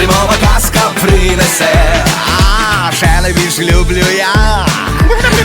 зимова казка принесе, а ще найбільше люблю я,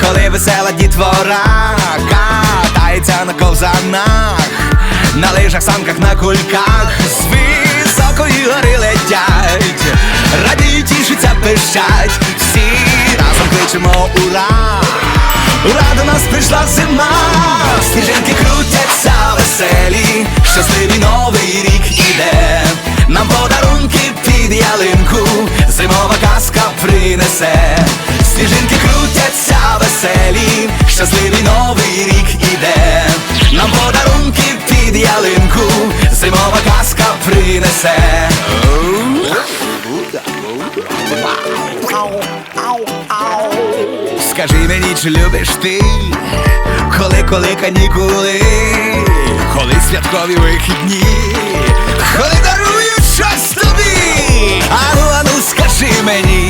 коли весела дітвора катається на ковзанах, на лижах, санках, на кульках, з високої гори летять, радіють, тішаться, пищать, всі разом кличемо ура! Ура, до нас прийшла зима, сніжинки крутяться веселі, принесе, сніжинки крутяться веселі, щасливий новий рік іде, нам подарунки під ялинку, зимова казка принесе. Скажи мені, чи любиш ти, коли, коли канікули, коли святкові вихідні, коли дарують щось тобі. Ану, ану, скажи мені,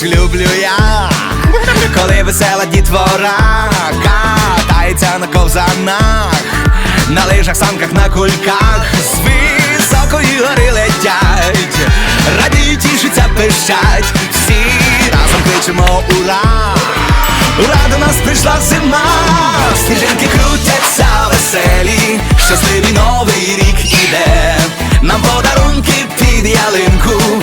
найбільше люблю я, коли весела дітвора катається на ковзанах, на лижах, санках, на кульках, з високої гори летять, радіють, тішаться, пищать, всі разом кличемо ура! Ура, до нас прийшла зима, сніжинки крутяться веселі, щасливий новий рік іде, нам подарунки під ялинку,